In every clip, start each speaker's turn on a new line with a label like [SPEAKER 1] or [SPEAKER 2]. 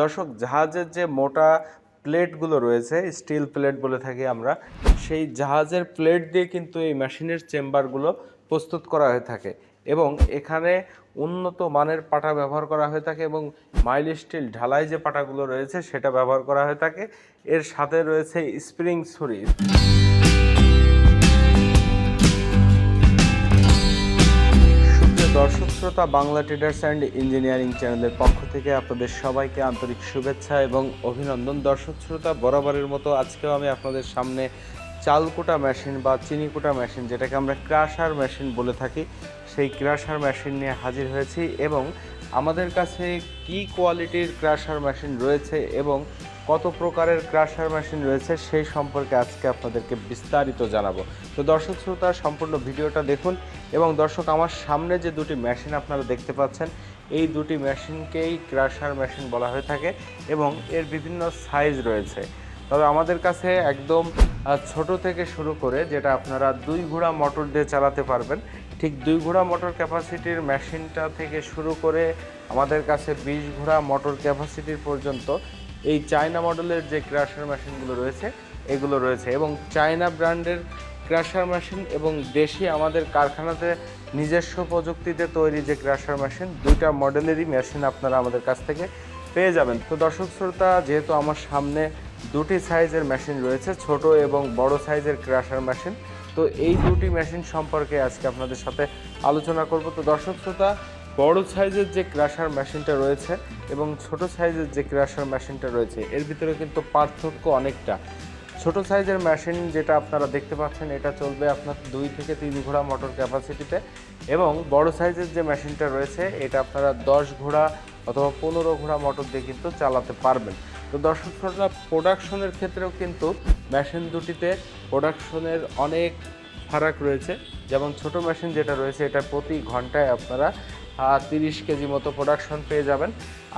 [SPEAKER 1] দর্শক, জাহাজের যে মোটা প্লেটগুলো রয়েছে, স্টিল প্লেট বলে থাকি আমরা, সেই জাহাজের প্লেট দিয়ে কিন্তু এই মেশিনের চেম্বারগুলো প্রস্তুত করা হয়ে থাকে এবং এখানে উন্নত মানের পাটা ব্যবহার করা হয়ে থাকে এবং মাইল স্টিল ঢালাই যে পাটাগুলো রয়েছে, সেটা ব্যবহার করা হয়ে থাকে। এর সাথে রয়েছে স্প্রিং ছুরি। দর্শক শ্রোতা বাংলা ট্রেডার্স অ্যান্ড ইঞ্জিনিয়ারিং চ্যানেলের পক্ষ থেকে আপনাদের সবাইকে আন্তরিক শুভেচ্ছা এবং অভিনন্দন। দর্শক শ্রোতা, বরাবরের মতো আজকেও আমি আপনাদের সামনে চালকুটা মেশিন বা চিনিকুটা মেশিন যেটাকে আমরা ক্রাশার মেশিন বলে থাকি, সেই ক্রাশার মেশিন নিয়ে হাজির হয়েছি এবং আমাদের কাছে কি কোয়ালিটির ক্রাশার মেশিন রয়েছে এবং কত প্রকারের ক্রাশার মেশিন রয়েছে সেই সম্পর্কে আজকে আপনাদেরকে বিস্তারিত জানাব। তো দর্শক শ্রোতা, সম্পূর্ণ ভিডিওটা দেখুন এবং দর্শক, আমার সামনে যে দুটি মেশিন আপনারা দেখতে পাচ্ছেন, এই দুটি মেশিনকেই ক্রাশার মেশিন বলা হয়ে থাকে এবং এর বিভিন্ন সাইজ রয়েছে। তবে আমাদের কাছে একদম ছোট থেকে শুরু করে যেটা আপনারা দুই ঘোড়া মোটর দিয়ে চালাতে পারবেন, ঠিক দুই ঘোড়া মোটর ক্যাপাসিটির মেশিনটা থেকে শুরু করে আমাদের কাছে বিশ ঘোড়া মোটর ক্যাপাসিটির পর্যন্ত এই চায়না মডেলের যে ক্রাশার মেশিনগুলো রয়েছে, এগুলো রয়েছে এবং চায়না ব্র্যান্ডের ক্রাশার মেশিন এবং দেশি আমাদের কারখানাতে নিজস্ব প্রযুক্তিতে তৈরি যে ক্রাশার মেশিন, দুইটা মডেলেরই মেশিন আপনারা আমাদের কাছ থেকে পেয়ে যাবেন। তো দর্শক শ্রোতা, যেহেতু আমার সামনে দুটি সাইজের মেশিন রয়েছে, ছোট এবং বড় সাইজের ক্রাশার মেশিন, তো এই দুটি মেশিন সম্পর্কে আজকে আপনাদের সাথে আলোচনা করব। তো দর্শক শ্রোতা বড় সাইজের যে ক্রাশার মেশিনটা রয়েছে এবং ছোট সাইজের যে ক্রাশার মেশিনটা রয়েছে, এর ভিতরে কিন্তু পার্থক্য অনেকটা। ছোট সাইজের মেশিন যেটা আপনারা দেখতে পাচ্ছেন, এটা চলবে আপনার দুই থেকে তিন ঘোড়া মোটর ক্যাপাসিটিতে এবং বড় সাইজের যে মেশিনটা রয়েছে, এটা আপনারা দশ ঘোড়া অথবা পনেরো ঘোড়া মোটর দিয়ে কিন্তু চালাতে পারবেন। তো দর্শক শ্রোতা, প্রোডাকশনের ক্ষেত্রেও কিন্তু মেশিন দুটিতে প্রোডাকশনের অনেক ফারাক রয়েছে। যেমন ছোট মেশিন যেটা রয়েছে, এটা প্রতি ঘন্টায় আপনারা তিরিশ কেজি মতো প্রোডাকশন পেয়ে যাবেন।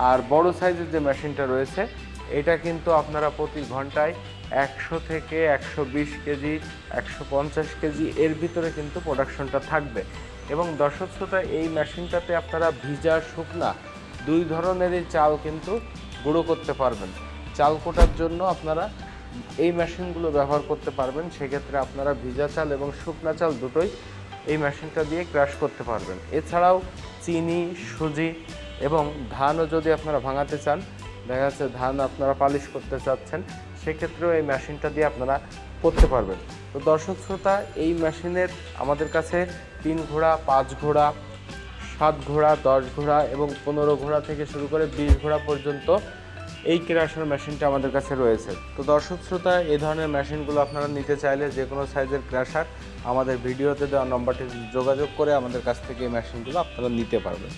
[SPEAKER 1] আর বড় সাইজের যে মেশিনটা রয়েছে, এটা কিন্তু আপনারা প্রতি ঘন্টায় একশো থেকে একশো বিশ কেজি, একশো পঞ্চাশ কেজি এর ভিতরে কিন্তু প্রোডাকশনটা থাকবে। এবং দর্শক শ্রোতা এই মেশিনটাতে আপনারা ভিজা শুকনা দুই ধরনেরই চাল কিন্তু গুঁড়ো করতে পারবেন। চাল কোটার জন্য আপনারা এই মেশিনগুলো ব্যবহার করতে পারবেন, সেক্ষেত্রে আপনারা ভিজা চাল এবং শুকনা চাল দুটোই এই মেশিনটা দিয়ে ক্রাশ করতে পারবেন। এছাড়াও চিনি, সুজি এবং ধানও যদি আপনারা ভাঙাতে চান, দেখা যাচ্ছে ধান আপনারা পালিশ করতে চাচ্ছেন, সেক্ষেত্রেও এই মেশিনটা দিয়ে আপনারা করতে পারবেন। তো দর্শক শ্রোতা, এই মেশিনের আমাদের কাছে তিন ঘোড়া, পাঁচ ঘোড়া, সাত ঘোড়া, দশ ঘোড়া এবং পনেরো ঘোড়া থেকে শুরু করে বিশ ঘোড়া পর্যন্ত এই ক্রাশার মেশিনটা আমাদের কাছে রয়েছে। তো দর্শক শ্রোতা, এই ধরনের মেশিনগুলো আপনারা নিতে চাইলে যে কোনো সাইজের ক্রাশার আমাদের ভিডিওতে দেওয়া নম্বরটি যোগাযোগ করে আমাদের কাছ থেকে এই মেশিনগুলো আপনারা নিতে পারবেন।